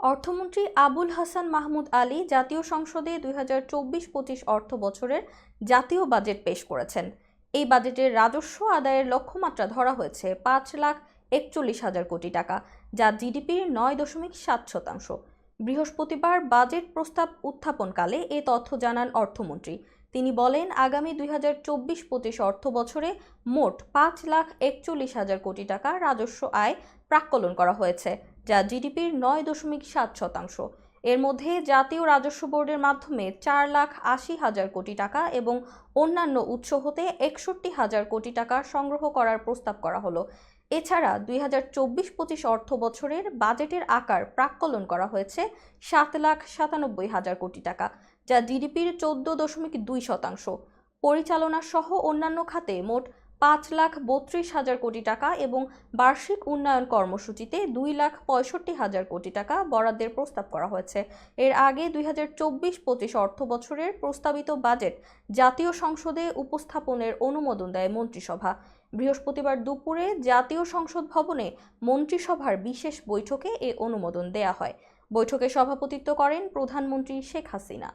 অর্থমন্ত্রী আবুল হাসান মাহমুদ আলী জাতীয় সংসদে দুই হাজার চব্বিশ পঁচিশ অর্থ বছরের জাতীয় বাজেট পেশ করেছেন। এই বাজেটের রাজস্ব আদায়ের লক্ষ্যমাত্রা ধরা হয়েছে পাঁচ লাখ একচল্লিশ হাজার কোটি টাকা, যা জিডিপির নয় দশমিক সাত শতাংশ। বৃহস্পতিবার বাজেট প্রস্তাব উত্থাপনকালে এ তথ্য জানান অর্থমন্ত্রী। তিনি বলেন, আগামী দুই হাজার চব্বিশ পঁচিশ অর্থ বছরে মোট পাঁচ লাখ একচল্লিশ হাজার কোটি টাকা রাজস্ব আয় প্রাক্কলন করা হয়েছে। যা জিডিপির নয় দশমিক সাত শতাংশ। এর মধ্যে জাতীয় রাজস্ব বোর্ডের মাধ্যমে চার লাখ আশি হাজার কোটি টাকা এবং অন্যান্য উৎস হতে একষট্টি হাজার কোটি টাকা সংগ্রহ করার প্রস্তাব করা হলো। এছাড়া দুই হাজার চব্বিশ পঁচিশ অর্থ বছরের বাজেটের আকার প্রাক্কলন করা হয়েছে সাত লাখ সাতানব্বই হাজার কোটি টাকা, যা জিডিপির চোদ্দ দশমিক দুই শতাংশ। পরিচালনা সহ অন্যান্য খাতে মোট পাঁচ লাখ বত্রিশ হাজার কোটি টাকা এবং বার্ষিক উন্নয়ন কর্মসূচিতে দুই লাখ পঁয়ষট্টি হাজার কোটি টাকা বরাদ্দের প্রস্তাব করা হয়েছে। এর আগে দুই হাজার চব্বিশ পঁচিশ অর্থ বছরের প্রস্তাবিত বাজেট জাতীয় সংসদে উপস্থাপনের অনুমোদন দেয় মন্ত্রিসভা। বৃহস্পতিবার দুপুরে জাতীয় সংসদ ভবনে মন্ত্রিসভার বিশেষ বৈঠকে এ অনুমোদন দেয়া হয়। বৈঠকে সভাপতিত্ব করেন প্রধানমন্ত্রী শেখ হাসিনা।